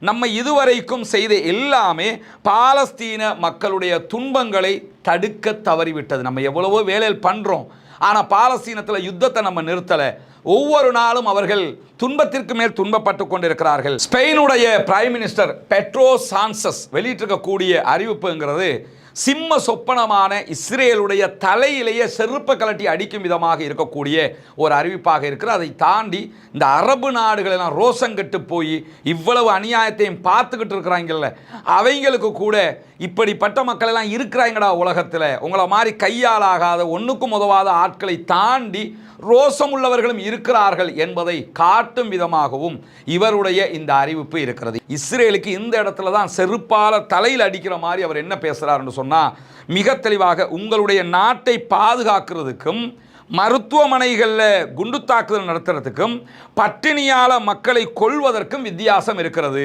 நம்ம இதுவரைக்கும் செய்த எல்லாமே பாலஸ்தீன மக்களுடைய துன்பங்களை தடுக்க தவறிவிட்டது. நம்ம எவ்வளவோ வேலையில் பண்ணுறோம் ஆனால் பாலஸ்தீனத்தில் யுத்தத்தை நம்ம நிறுத்தலை. ஒவ்வொரு நாளும் அவர்கள் துன்பத்திற்கு மேல் துன்பப்பட்டு கொண்டிருக்கிறார்கள். ஸ்பெயினுடைய பிரைம் மினிஸ்டர் பெட்ரோ சான்சஸ் வெளியிட்டிருக்கக்கூடிய அறிவிப்புங்கிறது சிம்ம சொப்பனமான இஸ்ரேலுடைய தலையிலேயே செருப்ப கலட்டி அடிக்கும் விதமாக இருக்கக்கூடிய ஒரு அறிவிப்பாக இருக்கிற அதை தாண்டி இந்த அரபு நாடுகளெல்லாம் ரோசங்கட்டு போய் இவ்வளவு அநியாயத்தையும் பார்த்துக்கிட்டு இருக்கிறாங்கல்ல அவங்களுக்கு கூட இப்படிப்பட்ட மக்கள் எல்லாம் இருக்கிறாங்கடா உலகத்தில். உங்களை மாதிரி கையாலாகாத ஒன்றுக்கும் உதவாத ஆட்களை தாண்டி ரோசம் உள்ளவர்களும் இருக்கிறார்கள் என்பதை காட்டும் விதமாகவும் இவருடைய இந்த அறிவிப்பு இருக்கிறது. இஸ்ரேலுக்கு இந்த இடத்துல தான் செருப்பால தலையில் அடிக்கிற மாதிரி அவர் என்ன பேசுகிறாருன்னு சொன்னால் சொன்னால் மிக தெளிவாக உங்களுடைய நாட்டை பாதுகாக்கிறதுக்கும் மருத்துவமனைகளில் குண்டு தாக்குதல் நடத்துறதுக்கும் பட்டினியால் மக்களை கொள்வதற்கும் வித்தியாசம் இருக்கிறது.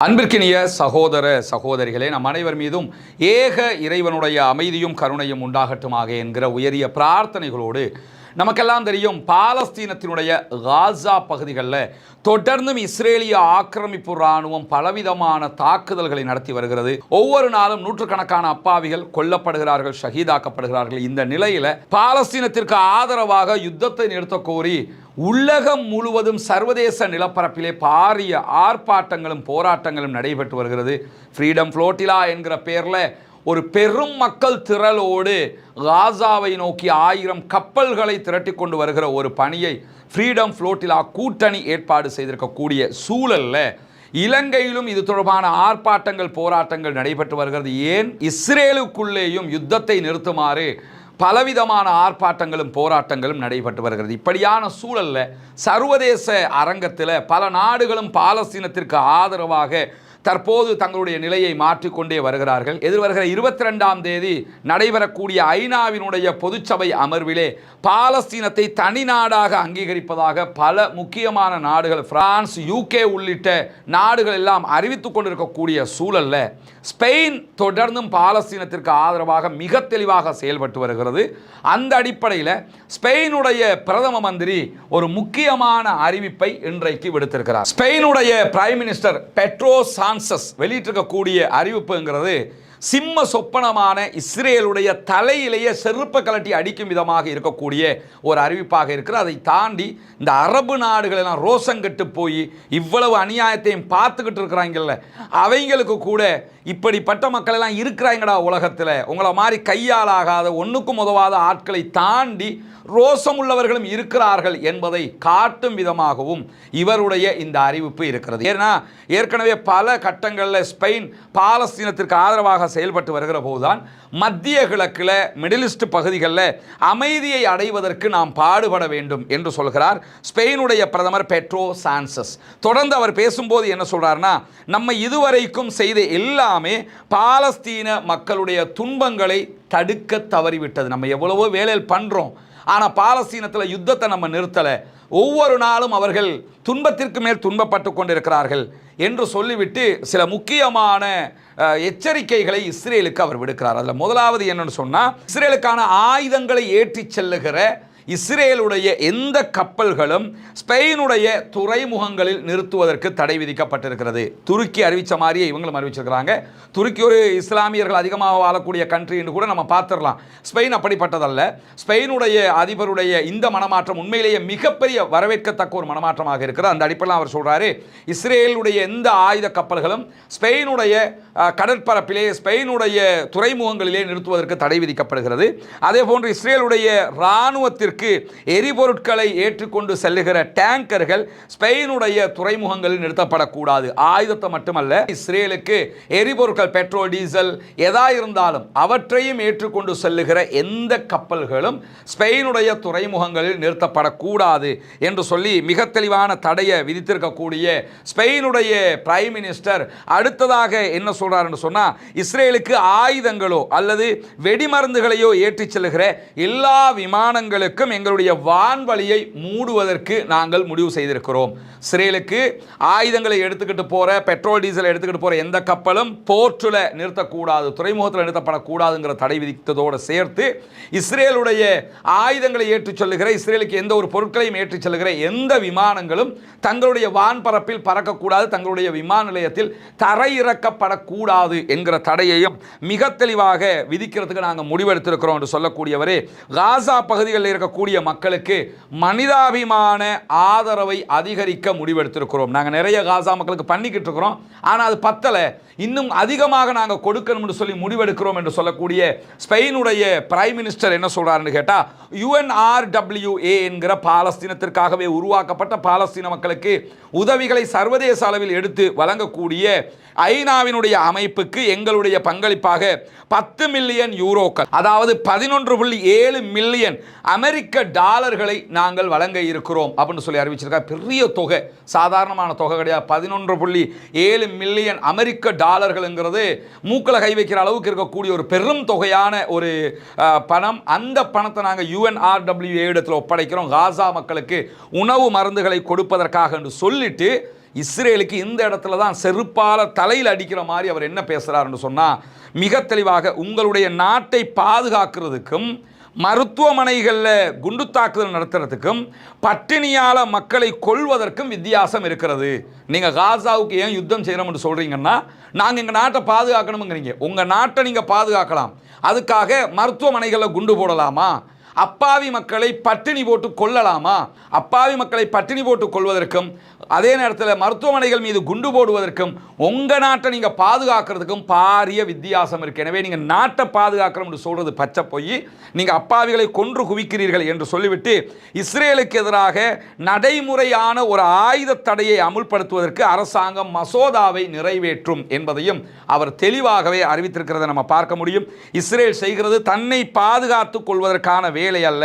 அன்பிற்கினிய சகோதர சகோதரிகளே நம் அனைவர் மீதும் ஏக இறைவனுடைய அமைதியும் கருணையும் உண்டாகட்டுமாக என்கிற உயரிய பிரார்த்தனைகளோடு நமக்கெல்லாம் தெரியும் பாலஸ்தீனத்தினுடைய காசா பகுதிகளில் தொடர்ந்தும் இஸ்ரேலிய ஆக்கிரமிப்பு இராணுவம் பலவிதமான தாக்குதல்களை நடத்தி வருகிறது. ஒவ்வொரு நாளும் நூற்றுக்கணக்கான அப்பாவிகள் கொல்லப்படுகிறார்கள் ஷஹீதாக்கப்படுகிறார்கள். இந்த நிலையில் பாலஸ்தீனத்திற்கு ஆதரவாக யுத்தத்தை நிறுத்த கோரி உலகம் முழுவதும் சர்வதேச நிலப்பரப்பிலே பாரிய ஆர்ப்பாட்டங்களும் போராட்டங்களும் நடைபெற்று வருகிறது. ஃப்ரீடம் ஃப்ளோட்டிலா என்கிற பெயரில் ஒரு பெரும் மக்கள் திரளோடு காசாவை நோக்கி ஆயிரம் கப்பல்களை திரட்டி கொண்டு வருகிற ஒரு பணியை ஃப்ரீடம் ஃப்ளோட்டிலா கூட்டணி ஏற்பாடு செய்திருக்கக்கூடிய சூழலில் இலங்கையிலும் இது தொடர்பான ஆர்ப்பாட்டங்கள் போராட்டங்கள் நடைபெற்று வருகிறது. ஏன்? இஸ்ரேலுக்குள்ளேயும் யுத்தத்தை நிறுத்துமாறு பலவிதமான ஆர்ப்பாட்டங்களும் போராட்டங்களும் நடைபெற்று வருகிறது. இப்படியான சூழல்ல சர்வதேச அரங்கத்தில் பல நாடுகளும் பாலஸ்தீனத்திற்கு ஆதரவாக தற்போது தங்களுடைய நிலையை மாற்றிக்கொண்டே வருகிறார்கள். எதிர்வருகிற இருபத்தி ரெண்டாம் தேதி நடைபெறக்கூடிய ஐநாவினுடைய பொதுச்சபை அமர்விலே பாலஸ்தீனத்தை தனி நாடாக அங்கீகரிப்பதாக பல முக்கியமான நாடுகள் பிரான்ஸ் யூகே உள்ளிட்ட நாடுகள் எல்லாம் அறிவித்துக் கொண்டிருக்கக்கூடிய சூழல்ல ஸ்பெயின் தொடர்ந்தும் பாலஸ்தீனத்திற்கு ஆதரவாக மிக தெளிவாக செயல்பட்டு வருகிறது. அந்த அடிப்படையில் ஸ்பெயினுடைய பிரதம மந்திரி ஒரு முக்கியமான அறிவிப்பை இன்றைக்கு விடுத்திருக்கிறார். ஸ்பெயினுடைய பிரைம் மினிஸ்டர் பெட்ரோ சான்சஸ் வெளியிட்டிருக்கக்கூடிய அறிவிப்புங்கிறது சிம்ம சொப்பனமான இஸ்ரேலுடைய தலையிலேயே செருப்ப கலட்டி அடிக்கும் விதமாக இருக்கக்கூடிய ஒரு அறிவிப்பாக இருக்கிறது. அதை தாண்டி இந்த அரபு நாடுகள் எல்லாம் ரோசங்கட்டு போய் இவ்வளவு அநியாயத்தையும் பார்த்துக்கிட்டு இருக்கிறாங்கல்ல. அவங்களுக்கு கூட இப்படிப்பட்ட மக்கள் எல்லாம் இருக்கிறாங்கடா உலகத்தில். உங்களை மாதிரி கையாலாகாத ஒன்றுக்கும் உதவாத ஆட்களை தாண்டி ரோசம் உள்ளவர்களும் இருக்கிறார்கள் என்பதை காட்டும் விதமாகவும் இவருடைய இந்த அறிவிப்பு இருக்கிறது. ஏன்னா ஏற்கனவே பல கட்டங்களில் ஸ்பெயின் பாலஸ்தீனத்திற்கு ஆதரவாக செயல்பட்டு வருகிற போதுதான் மத்திய கிழக்கில் மிடிலிஸ்ட் பகுதிகளில் அமைதியை அடைவதற்கு நாம் பாடுபட வேண்டும் என்று சொல்கிறார் ஸ்பெயினுடைய பிரதமர் பெட்ரோ சான்சஸ். தொடர்ந்து அவர் பேசும்போது என்ன சொல்கிறார்னா நம்ம இதுவரைக்கும் செய்த எல்லாமே பாலஸ்தீன மக்களுடைய துன்பங்களை தடுக்க தவறிவிட்டது. நம்ம எவ்வளவோ வேலையில் பண்ணுறோம் ஆனால் பாலஸ்தீனத்தில் யுத்தத்தை நம்ம நிறுத்தலை. ஒவ்வொரு நாளும் அவர்கள் துன்பத்திற்கு மேல் துன்பப்பட்டு கொண்டிருக்கிறார்கள் என்று சொல்லிவிட்டு சில முக்கியமான எச்சரிக்கைகளை இஸ்ரேலுக்கு அவர் விடுக்கிறார். அதில் முதலாவது என்னன்னு சொன்னால் இஸ்ரேலுக்கான ஆயுதங்களை ஏற்றிச் செல்லுகிற இஸ்ரேலுடைய எந்த கப்பல்களும் ஸ்பெயினுடைய துறைமுகங்களில் நிறுத்துவதற்கு தடை விதிக்கப்பட்டிருக்கிறது. துருக்கி அறிவித்த மாதிரியே இவங்களும் அறிவிச்சிருக்கிறாங்க. துருக்கி ஒரு இஸ்லாமியர்கள் அதிகமாக வாழக்கூடிய கண்ட்ரி என்று கூட நம்ம பார்த்துடலாம். ஸ்பெயின் அப்படிப்பட்டதல்ல. ஸ்பெயினுடைய அதிபருடைய இந்த மனமாற்றம் உண்மையிலேயே மிகப்பெரிய வரவேற்கத்தக்க ஒரு மனமாற்றமாக இருக்கிறது. அந்த அடிப்படையில் அவர் சொல்கிறாரு இஸ்ரேலுடைய எந்த ஆயுத கப்பல்களும் ஸ்பெயினுடைய கடற்பரப்பிலே ஸ்பெயினுடைய துறைமுகங்களிலே நிறுத்துவதற்கு தடை விதிக்கப்படுகிறது. அதே போன்று இஸ்ரேலுடைய இராணுவத்திற்கு எரிபொருட்களை ஏற்றுக்கொண்டு செல்லுகிற டேங்கர்கள் ஸ்பெயினுடைய துறைமுகங்களில் நிறுத்தப்படக்கூடாது. ஆயுதத்தை மட்டுமல்ல இஸ்ரேலுக்கு எரிபொருட்கள் பெட்ரோல் டீசல் எதா இருந்தாலும் அவற்றையும் ஏற்றுக்கொண்டு செல்லுகிற எந்த கப்பல்களும் ஸ்பெயினுடைய துறைமுகங்களில் நிறுத்தப்படக்கூடாது என்று சொல்லி மிக தெளிவான தடையை விதித்திருக்கக்கூடிய ஸ்பெயினுடைய பிரைம் மினிஸ்டர் அடுத்ததாக என்ன சொல்றாருன்னு சொன்னா இஸ்ரேலுக்கு ஆயுதங்களோ அல்லது வெடிமருந்துகளையோ ஏற்றிச் செல்லுகிற எல்லா விமானங்களுக்கும் வருடம் எங்களுடைய வான்வழியை மூடுவதற்கு நாங்கள் முடிவு செய்திருக்கிறோம். இஸ்ரேலுக்கு ஆயுதங்களை எடுத்துக்கிட்டு போற பெட்ரோல் டீசல் எடுத்துக்கிட்டு போகிற எந்த கப்பலும் போர்ட்டில் நிறுத்தக்கூடாது துறைமுகத்தில் நிறுத்தப்படக்கூடாதுங்கிற தடை விதித்ததோடு சேர்த்து இஸ்ரேலுடைய ஆயுதங்களை ஏற்றிச் செல்லுகிற இஸ்ரேலுக்கு எந்த ஒரு பொருட்களையும் ஏற்றிச் செல்லுகிற எந்த விமானங்களும் தங்களுடைய வான்பரப்பில் பறக்கக்கூடாது தங்களுடைய விமான நிலையத்தில் தரையிறக்கப்படக்கூடாது என்கிற தடையையும் மிக தெளிவாக விதிக்கிறதுக்கு நாங்கள் முடிவெடுத்திருக்கிறோம் என்று சொல்லக்கூடியவரே காசா பகுதிகளில் இருக்க இருக்கக்கூடிய மக்களுக்கு மனிதாபிமான ஆதரவை அதிகரிக்க முடிவெடுத்திருக்கிறோம். நாங்கள் நிறைய காசா மக்களுக்கு பண்ணிக்கிட்டு இருக்கிறோம். ஆனால் அது பத்தலை. இன்னும் அதிகமாக நாங்கள் கொடுக்கணும்னு சொல்லி முடிவெடுக்கிறோம் என்று சொல்லக்கூடிய ஸ்பெயினுடைய பிரைம் மினிஸ்டர் என்ன சொல்கிறாருன்னு கேட்டால் யுஎன்ஆர்டபிள்யூஏ என்கிற பாலஸ்தீனத்திற்காகவே உருவாக்கப்பட்ட பாலஸ்தீன மக்களுக்கு உதவிகளை சர்வதேச அளவில் எடுத்து வழங்கக்கூடிய ஐநாவினுடைய அமைப்புக்கு எங்களுடைய பங்களிப்பாக பத்து மில்லியன் யூரோக்கள் அதாவது பதினொன்று புள்ளி ஏழு மில்லியன் அமெரிக்க அமெரிக்க டாலர்களை நாங்கள் வழங்க இருக்கிறோம் அப்படின்னு சொல்லி அறிவிச்சிருக்கா. பெரிய தொகை சாதாரணமான தொகை கிடையாது. பதினொன்று புள்ளி ஏழு மில்லியன் அமெரிக்க டாலர்களுங்கிறது மூக்கில் கை வைக்கிற அளவுக்கு இருக்கக்கூடிய ஒரு பெரும் தொகையான ஒரு பணம். அந்த பணத்தை நாங்கள் யுஎன்ஆர்டபிள்யூ இடத்துல ஒப்படைக்கிறோம். காசா மக்களுக்கு உணவு மருந்துகளை கொடுப்பதற்காக என்று சொல்லிட்டு இஸ்ரேலுக்கு இந்த இடத்துல தான் செருப்பால தலையில் அடிக்கிற மாதிரி அவர் என்ன பேசுகிறாருன்னு சொன்னால் மிக தெளிவாக உங்களுடைய நாட்டை பாதுகாக்கிறதுக்கும் மருத்துவமனைகளில் குண்டு தாக்குதல் நடத்துறதுக்கும் பட்டினியால் மக்களை கொல்வதற்கும் வித்தியாசம் இருக்கிறது. நீங்கள் காசாவுக்கு ஏன் யுத்தம் செய்கிறோம்னு சொல்கிறீங்கன்னா நாங்கள் எங்கள் நாட்டை பாதுகாக்கணுங்கிறீங்க உங்கள் நாட்டை நீங்கள் பாதுகாக்கலாம். அதுக்காக மருத்துவமனைகளில் குண்டு போடலாமா? அப்பாவி மக்களை பட்டினி போட்டு கொள்ளலாமா? அப்பாவி மக்களை பட்டினி போட்டு கொள்வதற்கும் அதே நேரத்தில் மருத்துவமனைகள் மீது குண்டு போடுவதற்கும் உங்கள் நாட்டை நீங்கள் பாதுகாக்கிறதுக்கும் பாரிய வித்தியாசம் இருக்குது எனவே நீங்கள் நாட்டை பாதுகாக்கிறோம்னு சொல்கிறது பச்சை போய். நீங்கள் அப்பாவிகளை கொன்று குவிக்கிறீர்கள் என்று சொல்லிவிட்டு இஸ்ரேலுக்கு எதிராக நடைமுறையான ஒரு ஆயுத தடையை அமுல்படுத்துவதற்கு அரசாங்கம் மசோதாவை நிறைவேற்றும் என்பதையும் அவர் தெளிவாகவே அறிவித்திருக்கிறதை நம்ம பார்க்க முடியும். இஸ்ரேல் செய்கிறது தன்னை பாதுகாத்துக் கொள்வதற்கான வேலை அல்ல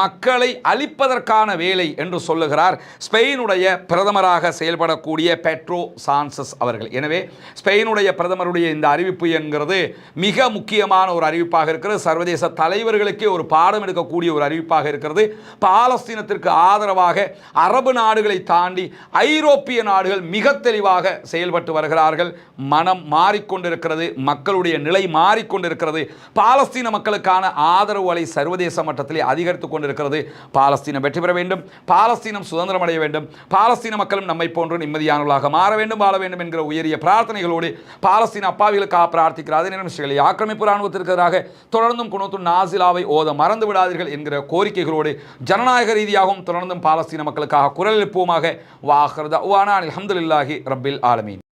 மக்களை அழிப்பதற்கான வேலை என்று சொல்லுகிறார். ஸ்பெயினுடைய பிரதமராக செயல்படக்கூடிய பெட்ரோ சான்சஸ் அவர்கள். எனவே ஸ்பெயினுடைய பிரதமருடைய இந்த அறிவிப்பு என்கிறது மிக முக்கியமான ஒரு அறிவிப்பாக இருக்கிறது. சர்வதேச தலைவர்களுக்கே ஒரு பாடம் எடுக்கக்கூடிய ஒரு அறிவிப்பாக இருக்கிறது. பாலஸ்தீனத்திற்கு ஆதரவாக அரபு நாடுகளை தாண்டி ஐரோப்பிய நாடுகள் மிக தெளிவாக செயல்பட்டு வருகிறார்கள். மனம் மாறிக்கொண்டிருக்கிறது மக்களுடைய நிலை மாறிக்கொண்டிருக்கிறது. பாலஸ்தீன மக்களுக்கான ஆதரவு அலை சர்வதேச மட்டத்திலே அதிகரித்துக் கொண்டிருக்கிறது. பாலஸ்தீனம் வெற்றி பெற வேண்டும். பாலஸ்தீனம் சுதந்திரம் அடைய வேண்டும். பாலஸ்தீன மக்களும் நம்மை போன்று நிம்மதியானவர்களாக மாற வேண்டும் வாழ வேண்டும் என்கிற உயரிய பிரார்த்தனைகளோடு பாலஸ்தீன அப்பாவிகளுக்காக பிரார்த்திக்கிறார். அதே நேரம் இஸ்ரேலை ஆக்கிரமிப்பு ராணுவத்திற்கு எதிராக தொடர்ந்தும் குணத்து நாசிலாவை ஓத மறந்து விடாதீர்கள் என்கிற கோரிக்கைகளோடு ஜனநாயக ரீதியாகவும் தொடர்ந்தும் பாலஸ்தீன மக்களுக்காக குரல் எழுப்புவோமாக. வாஹர்தா அலமதுல்லாஹி ரப்பில் ஆலமீன்.